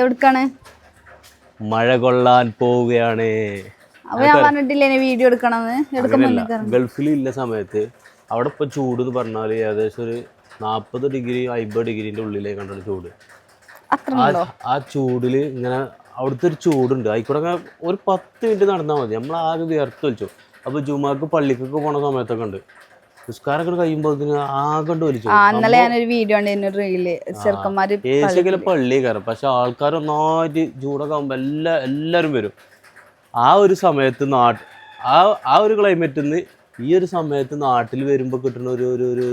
എവിടുക്കാണ്? മഴ കൊള്ളാൻ പോവുകയാണ്. അപ്പൊ ഞാൻ പറഞ്ഞിട്ടില്ലേ വീഡിയോ എടുക്കണമെന്ന്? ഗൾഫിൽ ഇല്ല സമയത്ത്. അവിടെ ഇപ്പൊ ചൂട് എന്ന് പറഞ്ഞാൽ ഏകദേശം ഒരു നാപ്പത് ഡിഗ്രി അമ്പത് ഡിഗ്രീന്റെ ഉള്ളിലേ കണ്ടാണ് ചൂട്. ആ ചൂടിൽ ചൂടിൽ ഇങ്ങനെ അവിടുത്തെ ഒരു ചൂടുണ്ട്. ആയിക്കൂടെ ഒരു പത്ത് മിനിറ്റ് നടന്നാൽ മതി. നമ്മൾ ആകെ വിയർത്ത് വലിച്ചു. അപ്പൊ ജുമാക്ക് പള്ളിക്കൊക്കെ പോണ സമയത്തൊക്കെ ഉണ്ട്. നിസ്കാരമൊക്കെ കഴിയുമ്പോൾ ആകണ്ട് വലിച്ചു ഇന്നലെ ഞാനൊരു വീഡിയോ ഉണ്ട് റീൽ ചെറുക്കന്മാര് ഏഷ്യക്കിലെ പള്ളി കയറും പക്ഷെ ആൾക്കാർ ഒന്നായിട്ട് ചൂടൊക്കെ ആകുമ്പോൾ എല്ലാ എല്ലാവരും വരും ആ ഒരു സമയത്ത് നാട്ട് ആ ആ ഒരു ക്ലൈമറ്റിൽ നിന്ന് ഈ ഒരു സമയത്ത് നാട്ടിൽ വരുമ്പോൾ കിട്ടുന്ന ഒരു ഒരു ഒരു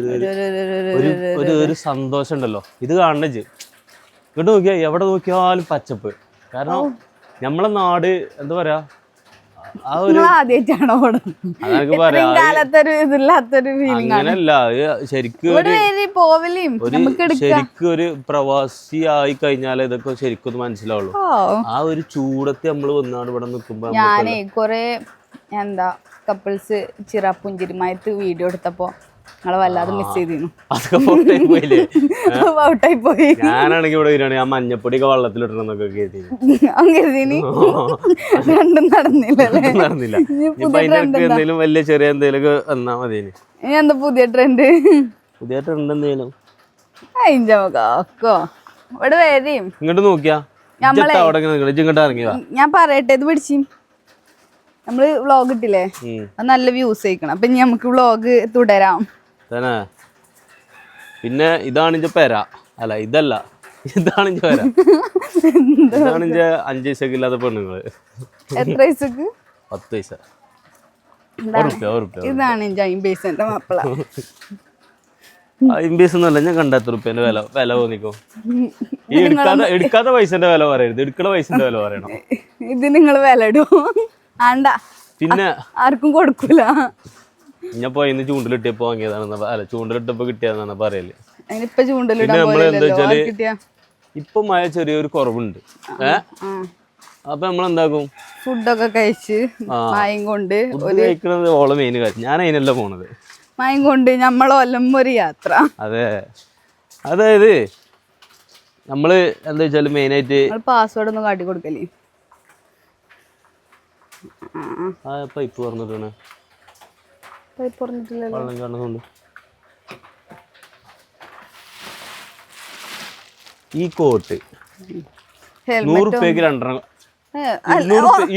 ഒരു ഒരു- സന്തോഷം ഉണ്ടല്ലോ ഇത് കാണണ ഇങ്ങോട്ട് നോക്കിയാ എവിടെ നോക്കിയാലും പച്ചപ്പ് കാരണം നമ്മളെ നാട് എന്താ പറയാ ആദ്യമായിട്ടാണോ കാലത്തൊരു ഇതില്ലാത്തൊരു ഫീലിംഗ് അങ്ങനല്ല ശരിക്കും പോവലും ശരിക്കും ഒരു പ്രവാസി ആയി കഴിഞ്ഞാൽ ഇതൊക്കെ ശരിക്കും മനസ്സിലാവുള്ളു. മനസ്സിലാവുള്ളൂ ആ ഒരു ചൂടത്ത് നമ്മൾ വന്നാണ് ഇവിടെ നിൽക്കുമ്പോ ഞാനേ കൊറേ എന്താ കപ്പിൾസ് ചിറപ്പുഞ്ചിരിമയത്ത് വീഡിയോ എടുത്തപ്പോ വല്ലാതെ മിസ് ചെയ്തിരുന്നു ഔട്ടായി പോയി ഞാനാണെങ്കിൽ ഇവിടെ വരികയാണെങ്കിൽ ആ കരുതി രണ്ടും നടന്നില്ലല്ലേ നടന്നില്ല. എന്തെങ്കിലും വലിയ ചെറിയ എന്തെങ്കിലും ഒക്കെ വന്നാ മതി ഇനി. ഇനി എന്താ പുതിയ ട്രെൻഡ് പുതിയ ട്രെൻഡ് എന്തെങ്കിലും അയിഞ്ചോക്കോ ഇവിടെ വരെയും. ഇങ്ങോട്ട് നോക്കിയാ. ഞാൻ പറയട്ടെ ഇത് പിടിച്ചു. നമ്മൾ വ്ളോഗ് ഇട്ടില്ലേ? അത് നല്ല വ്യൂസ് ആയിക്കണം. അപ്പൊ ഇനി നമുക്ക് വ്ളോഗ് തുടരാം. തന്നെ പിന്നെ ഇതാണ് ഇഞ്ച പെര. അല്ല ഇതല്ല. ഇതാണ് ഇഞ്ച പെര. ഇതാണ് ഇഞ്ച അഞ്ച് പൈസക്ക് ഇല്ലാത്ത പെണ്ണുങ്ങൾ. എത്ര പത്ത് പൈസ. ഇതാണ്. മാപ്പിള. ഞാൻ കണ്ട എത്ര റുപ്യന്റെ വില വില തോന്നിക്കോ? ഈ എടുക്കാത്ത എടുക്കാത്ത പൈസന്റെ വില പറയരുത്. എടുക്കണ പൈസന്റെ വില പറയണം. ഇത് നിങ്ങൾ വില ഇടും ആണ്ട. പിന്നെ ആർക്കും കൊടുക്കൂല. ഞാൻ പോയി ഇന്ന് ചൂണ്ടിലിട്ടിയപ്പോ വാങ്ങിയതാണ് അല്ല ചൂണ്ടിലിട്ടപ്പോ കിട്ടിയതാണ് പറയൽ. പിന്നെ നമ്മൾ എന്താ വെച്ചാൽ ഇപ്പൊ മഴ ചെറിയൊരു കുറവുണ്ട്. അപ്പൊ നമ്മൾ എന്താക്കും ഫുഡൊക്കെ കഴിച്ച് മായം കൊണ്ട് കഴിക്കുന്നത് ഓളെ മെയിൻ കാര്യം. ഞാൻ അതിനല്ല പോണത്. മായം കൊണ്ട് നമ്മളൊല്ലം ഒരു യാത്ര. അതെ. അതായത് നമ്മൾ എന്താ വെച്ചാൽ മെയിൻ ആയിട്ട് പാസ്വേഡ് ഒന്നും കാട്ടി കൊടുക്കല്ലേ ആ. പൈപ്പ് തുറന്നിട്ടാണ്. പൈപ്പ് പറഞ്ഞിട്ടില്ലല്ലോ. വെള്ളം കാണുന്നുണ്ട് ഈ കോട്ട് നൂറ് രണ്ടെണ്ണം.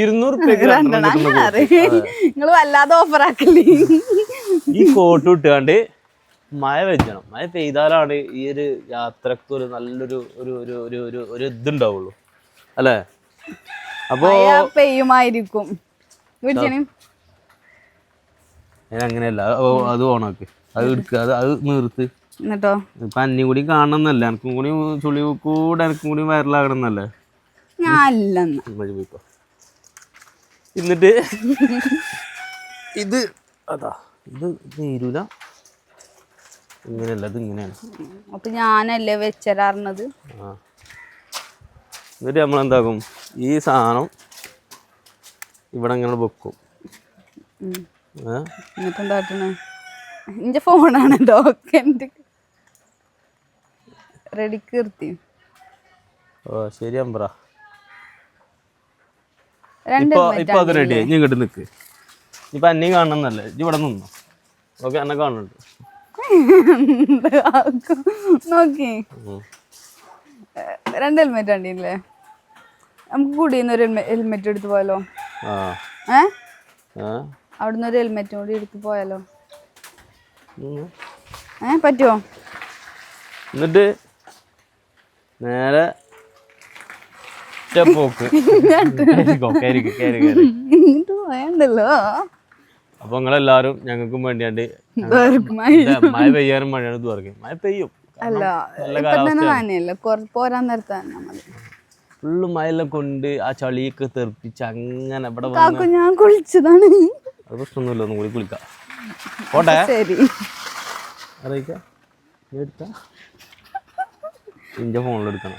ഇരുന്നൂറ് രണ്ടെണ്ണം കിട്ടുന്ന. നിങ്ങൾ വല്ലാതെ ഓഫർ ആക്കല്ലേ. ഈ കോട്ട് ഇട്ടുകൊണ്ട് മഴ വെച്ചണം മഴ പെയ്താലാണ് ഈ ഒരു യാത്രയ്ക്ക് ഒരു നല്ലൊരു ഒരു ഒരു ഒരു ഒരു ഒരു ഇതുണ്ടാവുള്ളൂ. അല്ലേ? അപ്പോ പെയ്യുമായിരിക്കും. ഞാൻ അങ്ങനെയല്ല. അത് ഓണാക്ക്. അത് എടുക്കുക അത് അത് നിർത്ത്. എന്നിട്ടോ? ഇപ്പൊ അന്നി കൂടി കാണണമെന്നല്ല എനിക്കും കൂടി ചുളി കൂടെ എനിക്കും കൂടി വൈറലാകണം എന്നല്ലേ ഞാൻ അല്ലെന്ന് മതി പോയിക്കോ. എന്നിട്ട് ഇത് അതാ. ഇത് തീരൂല ഇങ്ങനെയല്ല ഇത് ഇങ്ങനെയാണ്. അപ്പൊ ഞാനല്ലേ വെച്ചരാറുന്നത്? ആ. എന്നിട്ട് നമ്മൾ എന്താക്കും ഈ സാധനം ഇവിടെ ഇങ്ങനെ വെക്കും. ഏ? എന്നിട്ട് എന്താ കാട്ടണേ എന്റെ ഫോണാണ് ഡോക്യുമെന്റ് റെഡി കീർത്തി ഓ ശരി അമ്പ്ര. ഇപ്പൊ ഇപ്പൊ അത് റെഡി ആയി. ഇങ്ങോട്ട് നിക്ക്. ഇപ്പൊ അന്നെ കാണണമെന്നല്ലേ ഇവിടെ നിന്നു? ഓക്കെ എന്നെ കാണുന്നുണ്ട് നോക്കി. രണ്ട് ഹെൽമെറ്റ് ഉണ്ടല്ലേ നമുക്ക് കൂടി ഒരു ഹെൽമെറ്റ് എടുത്ത് പോയാലോ? ഏ? അവിടുന്ന് ഒരു ഹെൽമെറ്റും കൂടി എടുത്ത് പോയാലോ. ഏ പറ്റുമോ എന്നിട്ട് നേരെ പോയണ്ടല്ലോ. അപ്പൊ നിങ്ങളെല്ലാരും ഞങ്ങൾക്കും വേണ്ടിയാണ്ട് മഴ പെയ്യാനും മഴയാണ് ഇത് മഴ പെയ്യും. അല്ല നനയല്ലോ? പോരാൻ നേരത്തെ മതി. ഫുള്ള് മഴയെല്ലാം കൊണ്ട് ആ ചളിയൊക്കെ തെറിപ്പിച്ച് അങ്ങനെ ഇവിടെ ഞാൻ കുളിച്ചതാണ്. അത് പ്രശ്നമൊന്നുമില്ല ഒന്നും കൂടി കുളിക്കാം പോട്ടെ. ശരി. അറിയിക്കാം. എടുത്ത ഇന്റെ ഫോണിലെടുക്കണം